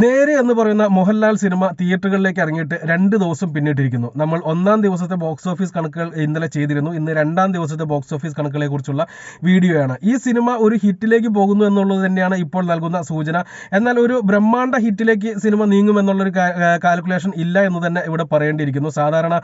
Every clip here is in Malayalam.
നേരെ എന്ന് പറയുന്ന മോഹൻലാൽ സിനിമ തിയേറ്ററുകളിലേക്ക് ഇറങ്ങിയിട്ട് രണ്ട് ദിവസം പിന്നിട്ടിരിക്കുന്നു. നമ്മൾ ഒന്നാം ദിവസത്തെ ബോക്സ് ഓഫീസ് കണക്കുകൾ ഇന്നലെ ചെയ്തിരുന്നു. ഇന്ന് രണ്ടാം ദിവസത്തെ ബോക്സ് ഓഫീസ് കണക്കുകളെ കുറിച്ചുള്ള വീഡിയോയാണ്. ഈ സിനിമ ഒരു ഹിറ്റിലേക്ക് പോകുന്നു എന്നുള്ളത് തന്നെയാണ് ഇപ്പോൾ നൽകുന്ന സൂചന. എന്നാൽ ഒരു ബ്രഹ്മാണ്ഡ ഹിറ്റിലേക്ക് സിനിമ നീങ്ങുമെന്നുള്ളൊരു കാൽക്കുലേഷൻ ഇല്ല എന്ന് തന്നെ ഇവിടെ പറയേണ്ടിയിരിക്കുന്നു. സാധാരണ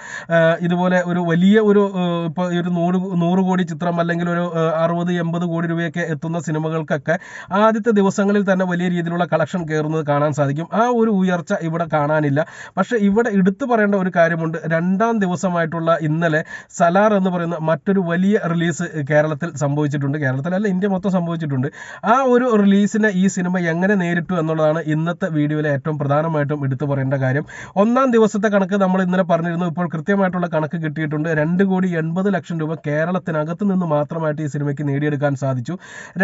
ഇതുപോലെ ഒരു വലിയ ഒരു ഇപ്പോൾ ഒരു നൂറ് നൂറ് കോടി ചിത്രം അല്ലെങ്കിൽ ഒരു അറുപത് എൺപത് കോടി രൂപയൊക്കെ എത്തുന്ന സിനിമകൾക്കൊക്കെ ആദ്യത്തെ ദിവസങ്ങളിൽ തന്നെ വലിയ രീതിയിലുള്ള കളക്ഷൻ കയറുന്നത് കാണാൻ സാധിക്കും. ആ ഒരു ഉയർച്ച ഇവിടെ കാണാനില്ല. പക്ഷേ ഇവിടെ എടുത്തു പറയേണ്ട ഒരു കാര്യമുണ്ട്. രണ്ടാം ദിവസമായിട്ടുള്ള ഇന്നലെ സലാർ എന്ന് പറയുന്ന മറ്റൊരു വലിയ റിലീസ് കേരളത്തിൽ സംഭവിച്ചിട്ടുണ്ട്. കേരളത്തിലല്ല ഇന്ത്യ മൊത്തം സംഭവിച്ചിട്ടുണ്ട്. ആ ഒരു റിലീസിനെ ഈ സിനിമ എങ്ങനെ നേരിട്ടു എന്നുള്ളതാണ് ഇന്നത്തെ വീഡിയോയിലെ ഏറ്റവും പ്രധാനമായിട്ടും എടുത്തു പറയേണ്ട കാര്യം. ഒന്നാം ദിവസത്തെ കണക്ക് നമ്മൾ ഇന്നലെ പറഞ്ഞിരുന്നു. ഇപ്പോൾ കൃത്യമായിട്ടുള്ള കണക്ക് കിട്ടിയിട്ടുണ്ട്. രണ്ട് കോടി എൺപത് ലക്ഷം രൂപ കേരളത്തിനകത്ത് നിന്ന് മാത്രമായിട്ട് ഈ സിനിമയ്ക്ക് നേടിയെടുക്കാൻ സാധിച്ചു.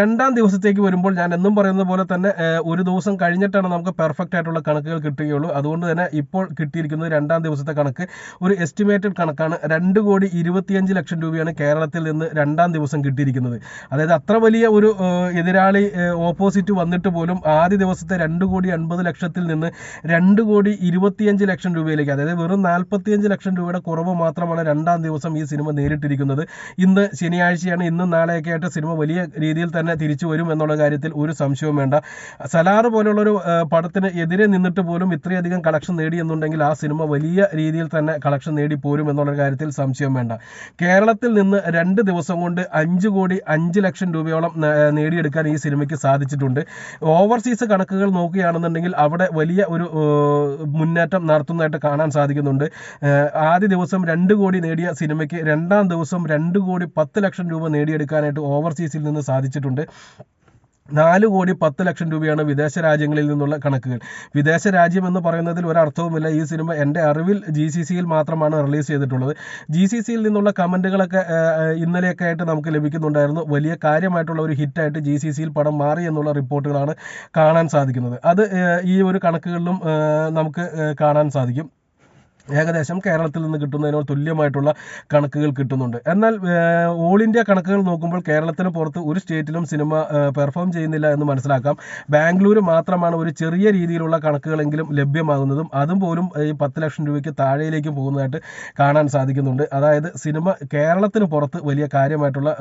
രണ്ടാം ദിവസത്തേക്ക് വരുമ്പോൾ ഞാൻ എന്നും പറയുന്ന പോലെ തന്നെ ഒരു ദിവസം കഴിഞ്ഞിട്ടാണ് നമുക്ക് പെർഫെക്റ്റ് ആയിട്ടുള്ള കണക്കുകൾ കിട്ടുകയുള്ളൂ. അതുകൊണ്ട് തന്നെ ഇപ്പോൾ കിട്ടിയിരിക്കുന്നത് രണ്ടാം ദിവസത്തെ കണക്ക്. ഒരു എസ്റ്റിമേറ്റഡ് കണക്കാണ് രണ്ട് കോടി ഇരുപത്തിയഞ്ച് ലക്ഷം രൂപയാണ് കേരളത്തിൽ നിന്ന് രണ്ടാം ദിവസം കിട്ടിയിരിക്കുന്നത്. അതായത് അത്ര വലിയ ഒരു എതിരാളി ഓപ്പോസിറ്റ് വന്നിട്ട് പോലും ആദ്യ ദിവസത്തെ രണ്ട് കോടി അൻപത് ലക്ഷത്തിൽ നിന്ന് രണ്ട് കോടി ഇരുപത്തിയഞ്ച് ലക്ഷം രൂപയിലേക്ക് അതായത് വെറും നാൽപ്പത്തിയഞ്ച് ലക്ഷം രൂപയുടെ കുറവ് മാത്രമാണ് രണ്ടാം ദിവസം ഈ സിനിമ നേരിട്ടിരിക്കുന്നത്. ഇന്ന് ശനിയാഴ്ചയാണ് ഇന്നും നാളെയൊക്കെ ആയിട്ട് സിനിമ വലിയ രീതിയിൽ തന്നെ തിരിച്ചു വരും എന്നുള്ള കാര്യത്തിൽ ഒരു സംശയവും വേണ്ട. സലാർ പോലുള്ളൊരു ആ, പടത്തിന് എതിരെ നിന്നിട്ട് പോലും ഇത്രയധികം കളക്ഷൻ നേടി എന്നുണ്ടെങ്കിൽ ആ സിനിമ വലിയ രീതിയിൽ തന്നെ കളക്ഷൻ നേടി പോരും എന്നുള്ള കാര്യത്തിൽ സംശയം വേണ്ട. കേരളത്തിൽ നിന്ന് രണ്ട് ദിവസം കൊണ്ട് അഞ്ച് കോടി അഞ്ച് ലക്ഷം രൂപയോളം നേടിയെടുക്കാൻ ഈ സിനിമയ്ക്ക് സാധിച്ചിട്ടുണ്ട്. ഓവർസീസ് കണക്കുകൾ നോക്കുകയാണെന്നുണ്ടെങ്കിൽ അവിടെ വലിയ ഒരു മുന്നേറ്റം നടത്തുന്നതായിട്ട് കാണാൻ സാധിക്കുന്നുണ്ട്. ആദ്യ ദിവസം രണ്ട് കോടി നേടിയ സിനിമയ്ക്ക് രണ്ടാം ദിവസം രണ്ട് കോടി പത്ത് ലക്ഷം രൂപ നേടിയെടുക്കാനായിട്ട് ഓവർസീസിൽ നിന്ന് സാധിച്ചിട്ടുണ്ട്. നാല് കോടി പത്ത് ലക്ഷം രൂപയാണ് വിദേശ രാജ്യങ്ങളിൽ നിന്നുള്ള കണക്കുകൾ. വിദേശ രാജ്യം എന്ന് പറയുന്നതിൽ ഒരർത്ഥവുമില്ല. ഈ സിനിമ എന്റെ അറിവിൽ ജി സി സിയിൽ മാത്രമാണ് റിലീസ് ചെയ്തിട്ടുള്ളത്. ജി സി സിയിൽ നിന്നുള്ള കമന്റുകളൊക്കെ ഇന്നലെയൊക്കെ ആയിട്ട് നമുക്ക് ലഭിക്കുന്നുണ്ടായിരുന്നു. വലിയ കാര്യമായിട്ടുള്ള ഒരു ഹിറ്റായിട്ട് ജി സി സിയിൽ പടം മാറി എന്നുള്ള റിപ്പോർട്ടുകളാണ് കാണാൻ സാധിക്കുന്നത്. അത് ഈ ഒരു കണക്കുകളിലും നമുക്ക് കാണാൻ സാധിക്കും. ഏകദേശം കേരളത്തിൽ നിന്ന് കിട്ടുന്നതിനോട് തുല്യമായിട്ടുള്ള കണക്കുകൾ കിട്ടുന്നുണ്ട്. എന്നാൽ ഓൾ ഇന്ത്യ കണക്കുകൾ നോക്കുമ്പോൾ കേരളത്തിന് പുറത്ത് ഒരു സ്റ്റേറ്റിലും സിനിമ പെർഫോം ചെയ്യുന്നില്ല എന്ന് മനസ്സിലാക്കാം. ബാംഗ്ലൂർ മാത്രമാണ് ഒരു ചെറിയ രീതിയിലുള്ള കണക്കുകളെങ്കിലും ലഭ്യമാകുന്നതും അതും പോലും ഈ പത്ത് ലക്ഷം രൂപയ്ക്ക് താഴേലേക്ക് പോകുന്നതായിട്ട് കാണാൻ സാധിക്കുന്നുണ്ട്. അതായത് സിനിമ കേരളത്തിന് പുറത്ത് വലിയ കാര്യമായിട്ടുള്ള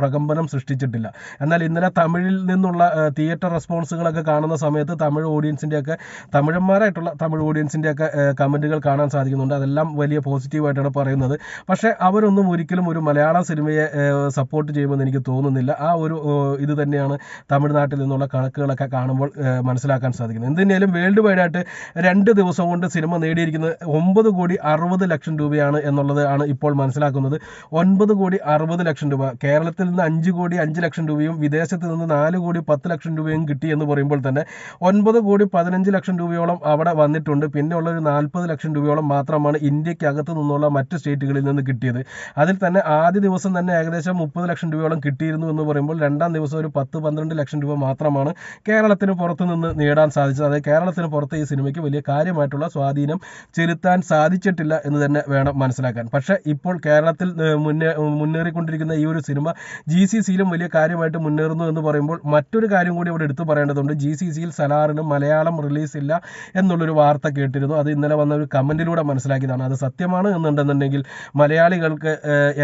പ്രകമ്പനം സൃഷ്ടിച്ചിട്ടില്ല. എന്നാൽ ഇന്നലെ തമിഴിൽ നിന്നുള്ള തിയേറ്റർ റെസ്പോൺസുകളൊക്കെ കാണുന്ന സമയത്ത് തമിഴ് ഓഡിയൻസിന്റെയൊക്കെ തമിഴന്മാരായിട്ടുള്ള തമിഴ് ഓഡിയൻസിന്റെയൊക്കെ കമന്റുകൾ കാണാൻ സാധിക്കുന്നുണ്ട്. അതെല്ലാം വലിയ പോസിറ്റീവായിട്ടാണ് പറയുന്നത്. പക്ഷേ അവരൊന്നും ഒരിക്കലും ഒരു മലയാള സിനിമയെ സപ്പോർട്ട് ചെയ്യുമെന്ന് എനിക്ക് തോന്നുന്നില്ല. ആ ഒരു ഇത് തന്നെയാണ് തമിഴ്നാട്ടിൽ നിന്നുള്ള കണക്കുകളൊക്കെ കാണുമ്പോൾ മനസ്സിലാക്കാൻ സാധിക്കുന്നത്. എന്തിനേലും വേൾഡ് വൈഡ് ആയിട്ട് രണ്ട് ദിവസം കൊണ്ട് സിനിമ നേടിയിരിക്കുന്നത് ഒമ്പത് കോടി അറുപത് ലക്ഷം രൂപയാണ് എന്നുള്ളത് ആണ് ഇപ്പോൾ മനസ്സിലാക്കുന്നത്. ഒൻപത് കോടി അറുപത് ലക്ഷം രൂപ. കേരളത്തിൽ നിന്ന് അഞ്ച് കോടി അഞ്ച് ലക്ഷം രൂപയും വിദേശത്ത് നിന്ന് നാല് കോടി പത്ത് ലക്ഷം രൂപയും കിട്ടി എന്ന് പറയുമ്പോൾ തന്നെ ഒൻപത് കോടി പതിനഞ്ച് ലക്ഷം രൂപയോളം അവിടെ വന്നിട്ടുണ്ട്. പിന്നെ ഉള്ള ഒരു നാൽപ്പത് ലക്ഷം രൂപയോളം മാത്രമാണ് ഇന്ത്യക്കകത്ത് നിന്നുള്ള മറ്റ് സ്റ്റേറ്റുകളിൽ നിന്ന് കിട്ടിയത്. അതിൽ തന്നെ ആദ്യ ദിവസം തന്നെ ഏകദേശം മുപ്പത് ലക്ഷം രൂപയോളം കിട്ടിയിരുന്നു എന്ന് പറയുമ്പോൾ രണ്ടാം ദിവസം ഒരു പത്ത് പന്ത്രണ്ട് ലക്ഷം രൂപ മാത്രമാണ് കേരളത്തിന് പുറത്തു നിന്ന് നേടാൻ സാധിച്ചത്. അതായത് കേരളത്തിന് പുറത്ത് ഈ സിനിമയ്ക്ക് വലിയ കാര്യമായിട്ടുള്ള സ്വാധീനം ചെലുത്താൻ സാധിച്ചിട്ടില്ല എന്ന് തന്നെ വേണം മനസ്സിലാക്കാൻ. പക്ഷേ ഇപ്പോൾ കേരളത്തിൽ മുന്നേ മുന്നേറിക്കൊണ്ടിരിക്കുന്ന ഈ ഒരു സിനിമ ജി സി സിയിലും വലിയ കാര്യമായിട്ട് മുന്നേറുന്നു എന്ന് പറയുമ്പോൾ മറ്റൊരു കാര്യം കൂടി ഇവിടെ എടുത്തു പറയേണ്ടതുണ്ട്. ജി സി സിയിൽ സലാറിനും മലയാളം റിലീസ് ഇല്ല എന്നുള്ളൊരു വാർത്ത കേട്ടിരുന്നു. അത് ഇന്നലെ വന്ന ഒരു കമന്റിലൂടെ മനസ്സിലാക്കിയതാണ്. അത് സത്യമാണ് എന്നുണ്ടെന്നുണ്ടെങ്കിൽ മലയാളികൾക്ക്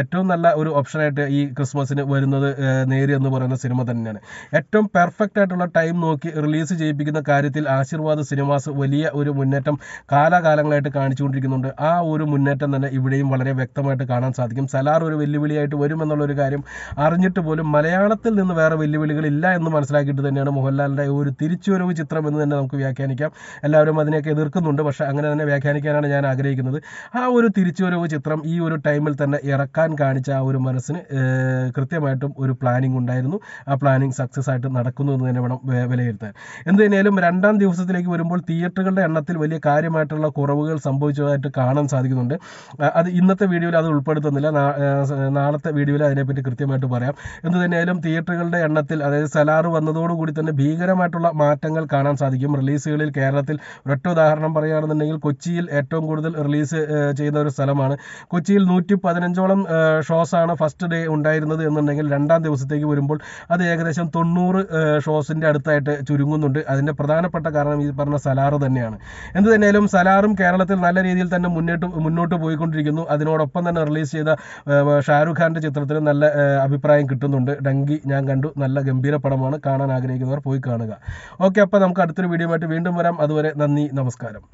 ഏറ്റവും നല്ല ഒരു ഓപ്ഷനായിട്ട് ഈ ക്രിസ്മസിന് വരുന്നത് നേരി എന്ന് പറയുന്ന സിനിമ തന്നെയാണ്. ഏറ്റവും പെർഫെക്റ്റ് ആയിട്ടുള്ള ടൈം നോക്കി റിലീസ് ചെയ്യിപ്പിക്കുന്ന കാര്യത്തിൽ ആശീർവാദ് സിനിമാസ് വലിയ ഒരു മുന്നേറ്റം കാലാകാലങ്ങളായിട്ട് കാണിച്ചുകൊണ്ടിരിക്കുന്നുണ്ട്. ആ ഒരു മുന്നേറ്റം തന്നെ ഇവിടെയും വളരെ വ്യക്തമായിട്ട് കാണാൻ സാധിക്കും. സലാർ ഒരു വെല്ലുവിളിയായിട്ട് വരുമെന്നുള്ളൊരു കാര്യം അറിഞ്ഞിട്ട് പോലും മലയാളത്തിൽ നിന്ന് വേറെ വെല്ലുവിളികൾ ഇല്ല എന്ന് മനസ്സിലാക്കിയിട്ട് തന്നെയാണ് മോഹൻലാലിന്റെ ഒരു തിരിച്ചുവരവ് ചിത്രം എന്ന് തന്നെ നമുക്ക് വ്യാഖ്യാനിക്കാം. എല്ലാവരും അതിനെയൊക്കെ എതിർക്കുന്നുണ്ട്. പക്ഷേ അങ്ങനെ തന്നെ വ്യാഖ്യാനിക്കാനാണ് ഞാൻ ആഗ്രഹിക്കുന്നത്. ആ ഒരു തിരിച്ചുവരവ് ചിത്രം ഈ ഒരു ടൈമിൽ തന്നെ ഇറക്കാൻ കാണിച്ച ആ ഒരു മനസ്സിന് കൃത്യമായിട്ടും ഒരു പ്ലാനിംഗ് ഉണ്ടായിരുന്നു. ആ പ്ലാനിംഗ് സക്സസ് ആയിട്ട് നടക്കുന്നു എന്ന് തന്നെ വേണം വിലയിരുത്താൻ. എന്ത് തന്നെയാലും രണ്ടാം ദിവസത്തിലേക്ക് വരുമ്പോൾ തിയേറ്ററുകളുടെ എണ്ണത്തിൽ വലിയ കാര്യമായിട്ടുള്ള കുറവുകൾ സംഭവിച്ചതായിട്ട് കാണാൻ സാധിക്കുന്നുണ്ട്. അത് ഇന്നത്തെ വീഡിയോയിൽ അത് ഉൾപ്പെടുത്തുന്നില്ല. നാളത്തെ വീഡിയോയിൽ അതിനെപ്പറ്റി കൃത്യമായിട്ട് പറയാം. എന്ത് തന്നെയായാലും തിയേറ്ററുകളുടെ എണ്ണത്തിൽ അതായത് സലാറ് വന്നതോടുകൂടി തന്നെ ഭീകരമായിട്ടുള്ള മാറ്റങ്ങൾ കാണാൻ സാധിക്കും. റിലീസുകളിൽ കേരളത്തിൽ ഒരൊറ്റ ഉദാഹരണം പറയുകയാണെന്നുണ്ടെങ്കിൽ കൊച്ചിയിൽ ഏറ്റവും കൂടുതൽ കൂടുതൽ റിലീസ് ചെയ്ത ഒരു സ്ഥലമാണ്. കൊച്ചിയിൽ നൂറ്റി പതിനഞ്ചോളം ഷോസ് ആണ് ഫസ്റ്റ് ഡേ ഉണ്ടായിരുന്നത് എന്നുണ്ടെങ്കിൽ രണ്ടാം ദിവസത്തേക്ക് വരുമ്പോൾ അത് ഏകദേശം തൊണ്ണൂറ് ഷോസിന്റെ അടുത്തായിട്ട് ചുരുങ്ങുന്നുണ്ട്. അതിന്റെ പ്രധാനപ്പെട്ട കാരണം ഈ പറഞ്ഞ സലാറ് തന്നെയാണ്. എന്ത് തന്നെയാലും സലാറും കേരളത്തിൽ നല്ല രീതിയിൽ തന്നെ മുന്നോട്ട് മുന്നോട്ട് പോയിക്കൊണ്ടിരിക്കുന്നു. അതിനോടൊപ്പം തന്നെ റിലീസ് ചെയ്ത ഷാരൂഖ് ഖാന്റെ ചിത്രത്തിന് നല്ല അഭിപ്രായം കിട്ടുന്നുണ്ട്. ഡങ്കി ഞാൻ കണ്ടു. നല്ല ഗംഭീര പടമാണ്. കാണാൻ ആഗ്രഹിക്കുന്നവർ പോയി കാണുക. ഓക്കെ അപ്പോൾ നമുക്ക് അടുത്തൊരു വീഡിയോ ആയിട്ട് വീണ്ടും വരാം. അതുവരെ നന്ദി നമസ്കാരം.